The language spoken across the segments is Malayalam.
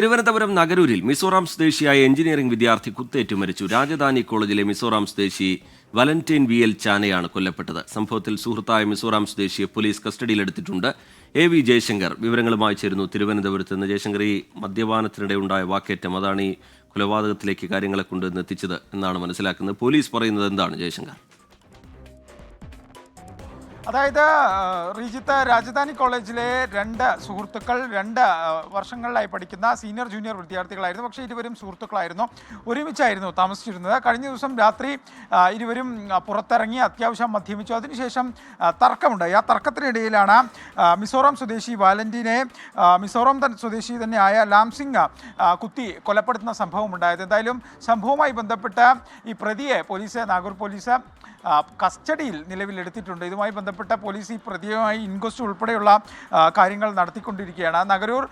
തിരുവനന്തപുരം നഗരൂരിൽ മിസോറാം സ്വദേശിയായ എഞ്ചിനീയറിംഗ് വിദ്യാർത്ഥി കുത്തേറ്റു മരിച്ചു. രാജധാനി കോളേജിലെ മിസോറാം സ്വദേശി വലന്റൈൻ വി എൽ ചാനയാണ് കൊല്ലപ്പെട്ടത്. സംഭവത്തിൽ സുഹൃത്തായ മിസോറാം സ്വദേശിയെ പോലീസ് കസ്റ്റഡിയിലെടുത്തിട്ടുണ്ട് എ വി ജയശങ്കർ വിവരങ്ങളുമായി ചേരുന്നു. തിരുവനന്തപുരത്ത് നിന്ന് ജയശങ്കർ ഈ മദ്യപാനത്തിനിടെ ഉണ്ടായ വാക്കേറ്റം അതാണ് ഈ കൊലപാതകത്തിലേക്ക് കാര്യങ്ങളെ കൊണ്ടുവന്ന് എത്തിച്ചത് എന്നാണ് മനസ്സിലാക്കുന്നത്. പോലീസ് പറയുന്നത് എന്താണ് ജയശങ്കർ? അതായത് റീജിത്ത് രാജധാനി കോളേജിലെ രണ്ട് സുഹൃത്തുക്കൾ രണ്ട് വർഷങ്ങളിലായി പഠിക്കുന്ന സീനിയർ ജൂനിയർ വിദ്യാർത്ഥികളായിരുന്നു. പക്ഷേ ഇരുവരും സുഹൃത്തുക്കളായിരുന്നു. ഒരുമിച്ചായിരുന്നു താമസിച്ചിരുന്നത്. കഴിഞ്ഞ ദിവസം രാത്രി ഇരുവരും പുറത്തിറങ്ങി അത്യാവശ്യം മദ്യപിച്ചു. അതിനുശേഷം തർക്കമുണ്ടായി. ആ തർക്കത്തിനിടയിലാണ് മിസോറാം സ്വദേശി വാലന്റീനെ മിസോറാം സ്വദേശി തന്നെയായ ലാംസിംഗ് കുത്തി കൊലപ്പെടുത്തുന്ന സംഭവം ഉണ്ടായത് എന്തായാലും സംഭവവുമായി ബന്ധപ്പെട്ട് ഈ പ്രതിയെ പോലീസ് നാഗൂർ പോലീസ് കസ്റ്റഡിയിൽ നിലവിലെടുത്തിട്ടുണ്ട്. ഇതുമായി ബന്ധപ്പെട്ട പോലീസ് ഈ പ്രതിയുമായി ഇൻക്വസ്റ്റ് ഉൾപ്പെടെയുള്ള കാര്യങ്ങൾ നടത്തിക്കൊണ്ടിരിക്കുകയാണ്. നഗരൂർ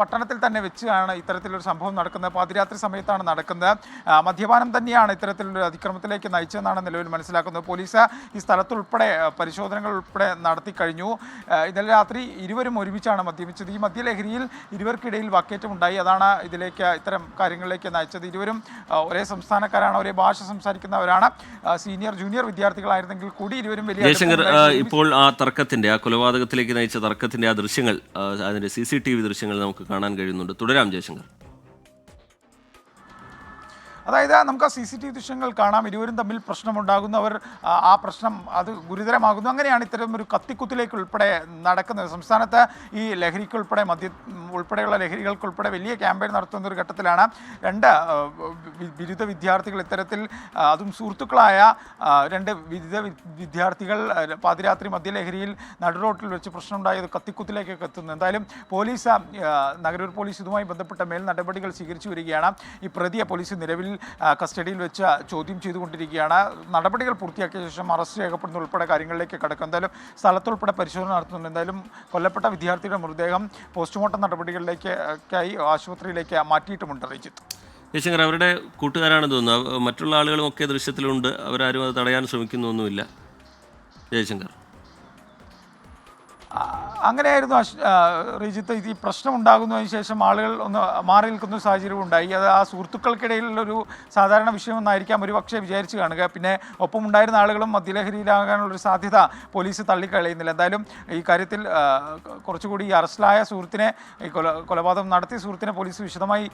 പട്ടണത്തിൽ തന്നെ വെച്ചാണ് ഇത്തരത്തിലൊരു സംഭവം നടക്കുന്നത്. പാതിരാത്രി സമയത്താണ് നടക്കുന്നത്. മദ്യപാനം തന്നെയാണ് ഇത്തരത്തിലൊരു അതിക്രമത്തിലേക്ക് നയിച്ചതെന്നാണ് നിലവിൽ മനസ്സിലാക്കുന്നത്. പോലീസ് ഈ സ്ഥലത്തുൾപ്പെടെ പരിശോധനകൾ ഉൾപ്പെടെ നടത്തി കഴിഞ്ഞു. ഇന്നലെ രാത്രി ഇരുവരും ഒരുമിച്ചാണ് മദ്യപിച്ചത്. ഈ മദ്യലഹരിയിൽ ഇരുവർക്കിടയിൽ ഉണ്ടായി അതാണ് ഇതിലേക്ക് ഇത്തരം കാര്യങ്ങളിലേക്ക് നയിച്ചത്. ഇരുവരും ഒരേ സംസ്ഥാനക്കാരാണ് ഒരേ ഭാഷ സംസാരിക്കുന്നവരാണ്. സീനിയർ ജൂനിയർ വിദ്യാർത്ഥികളായിരുന്നെങ്കിൽ കൂടി ഇരുവരും വലിയ ജയശങ്കർ ഇപ്പോൾ ആ തർക്കത്തിന്റെ ആ കൊലപാതകത്തിലേക്ക് നയിച്ച തർക്കത്തിന്റെ ആ ദൃശ്യങ്ങൾ അതിന്റെ സി സി ടി വി ദൃശ്യങ്ങൾ നമുക്ക് കാണാൻ കഴിയുന്നുണ്ട്. തുടരാം ജയശങ്കർ. അതായത് നമുക്ക് ആ സി സി ടി വി ദൃശ്യങ്ങൾ കാണാം ഇരുവരും തമ്മിൽ പ്രശ്നമുണ്ടാകുന്നു അവർ ആ പ്രശ്നം അത് ഗുരുതരമാകുന്നു. അങ്ങനെയാണ് ഇത്തരം ഒരു കത്തിക്കുത്തിലേക്ക് ഉൾപ്പെടെ നടക്കുന്നത്. സംസ്ഥാനത്ത് ഈ ലഹരിക്കുൾപ്പെടെ മദ്യ ഉൾപ്പെടെയുള്ള ലഹരികൾക്കുൾപ്പെടെ വലിയ ക്യാമ്പയിൻ നടത്തുന്ന ഒരു ഘട്ടത്തിലാണ് രണ്ട് ബിരുദ വിദ്യാർത്ഥികൾ ഇത്തരത്തിൽ അതും സുഹൃത്തുക്കളായ രണ്ട് ബിരുദ വിദ്യാർത്ഥികൾ പാതിരാത്രി മദ്യലഹരിയിൽ നടുറോട്ടിൽ വെച്ച് പ്രശ്നമുണ്ടായത് കത്തിക്കുത്തിലേക്കൊക്കെ എത്തുന്നു. എന്തായാലും പോലീസ് നഗരൂർ പോലീസ് ഇതുമായി ബന്ധപ്പെട്ട മേൽ നടപടികൾ സ്വീകരിച്ചു വരികയാണ്. ഈ പ്രതിയെ പോലീസ് നിലവിൽ കസ്റ്റഡിയിൽ വെച്ച് ചോദ്യം ചെയ്തുകൊണ്ടിരിക്കുകയാണ്. നടപടികൾ പൂർത്തിയാക്കിയ ശേഷം അറസ്റ്റ് രേഖപ്പെടുന്ന ഉൾപ്പെടെ കാര്യങ്ങളിലേക്ക് കടക്കും. എന്തായാലും സ്ഥലത്തുൾപ്പെടെ പരിശോധന നടത്തുന്നുണ്ട്. എന്തായാലും കൊല്ലപ്പെട്ട വിദ്യാർത്ഥിയുടെ മൃതദേഹം പോസ്റ്റ്മോർട്ടം നടപടികളിലേക്കായി ആശുപത്രിയിലേക്ക് മാറ്റിയിട്ടുമുണ്ട് റിജിത്ത് ജയശങ്കർ അവരുടെ കൂട്ടുകാരാണെന്ന് തോന്നുന്നു. മറ്റുള്ള ആളുകളും ഒക്കെ ദൃശ്യത്തിലുണ്ട്. അവരാരും അത് തടയാൻ ശ്രമിക്കുന്നൊന്നുമില്ല ജയശങ്കർ അങ്ങനെയായിരുന്നു റിജിത്ത്. ഈ പ്രശ്നം ഉണ്ടാകുന്നതിന് ശേഷം ആളുകൾ ഒന്ന് മാറി നിൽക്കുന്ന സാഹചര്യം ഉണ്ടായി. അത് ആ സുഹൃത്തുക്കൾക്കിടയിലുള്ളൊരു സാധാരണ വിഷയമെന്നായിരിക്കാം. ഒരു പക്ഷേ വിചാരിച്ച് കാണുക. പിന്നെ ഒപ്പം ഉണ്ടായിരുന്ന ആളുകളും മദ്യലഹരിയിലാകാനുള്ളൊരു സാധ്യത പോലീസ് തള്ളിക്കളയുന്നില്ല. എന്തായാലും ഈ കാര്യത്തിൽ കുറച്ചുകൂടി ഈ അറസ്റ്റിലായ സുഹൃത്തിനെ ഈ കൊല കൊലപാതകം നടത്തിയ സുഹൃത്തിനെ പോലീസ് വിശദമായി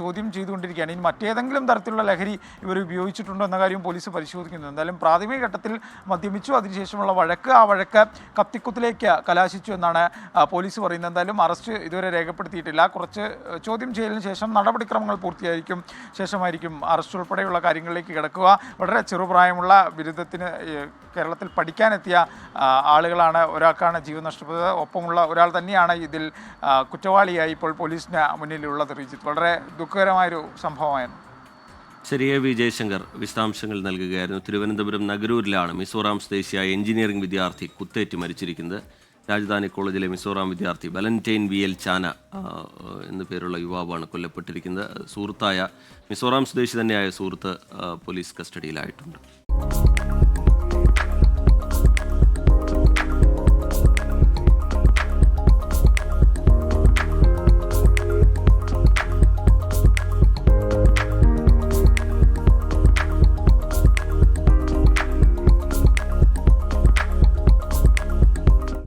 ചോദ്യം ചെയ്തുകൊണ്ടിരിക്കുകയാണ്. ഇനി മറ്റേതെങ്കിലും തരത്തിലുള്ള ലഹരി ഇവർ ഉപയോഗിച്ചിട്ടുണ്ടോ എന്ന കാര്യം പോലീസ് പരിശോധിക്കുന്നു എന്തായാലും പ്രാഥമിക ഘട്ടത്തിൽ മദ്യപിച്ചു. അതിനുശേഷമുള്ള വഴക്ക് ആ വഴക്ക് കത്തിക്കുത്തിലേക്ക് കലാശിച്ചു എന്നാണ് പോലീസ് പറയുന്നത്. എന്തായാലും അറസ്റ്റ് ഇതുവരെ രേഖപ്പെടുത്തിയിട്ടില്ല. കുറച്ച് ചോദ്യം ചെയ്യലിന് ശേഷം നടപടിക്രമങ്ങൾ പൂർത്തിയായിരിക്കും ശേഷമായിരിക്കും അറസ്റ്റ് ഉൾപ്പെടെയുള്ള കാര്യങ്ങളിലേക്ക് കിടക്കുക. വളരെ ചെറുപ്രായമുള്ള ബിരുദത്തിന് കേരളത്തിൽ പഠിക്കാനെത്തിയ ആളുകളാണ് ഒരാൾക്കാണ് ജീവൻ നഷ്ടപ്പെട്ടത്. ഒപ്പമുള്ള ഒരാൾ തന്നെയാണ് ഇതിൽ കുറ്റവാളിയായി ഇപ്പോൾ പോലീസിന് മുന്നിലുള്ളത് റീജിത്ത്. വളരെ ദുഃഖകരമായൊരു സംഭവമായിരുന്നു. ശരി എ വി ജയശങ്കർ വിശദാംശങ്ങൾ നൽകുകയായിരുന്നു. തിരുവനന്തപുരം നഗരൂരിലാണ് മിസോറാം സ്വദേശിയായ എഞ്ചിനീയറിംഗ് വിദ്യാർത്ഥി കുത്തേറ്റ് മരിച്ചിരിക്കുന്നത്. രാജധാനി കോളേജിലെ മിസോറാം വിദ്യാർത്ഥി വലന്റൈൻ വി എൽ ചാന എന്നു പേരുള്ള യുവാവാണ് കൊല്ലപ്പെട്ടിരിക്കുന്നത്. സുഹൃത്തായ മിസോറാം സ്വദേശി തന്നെയായ സുഹൃത്ത് പോലീസ് കസ്റ്റഡിയിലായിട്ടുണ്ട്.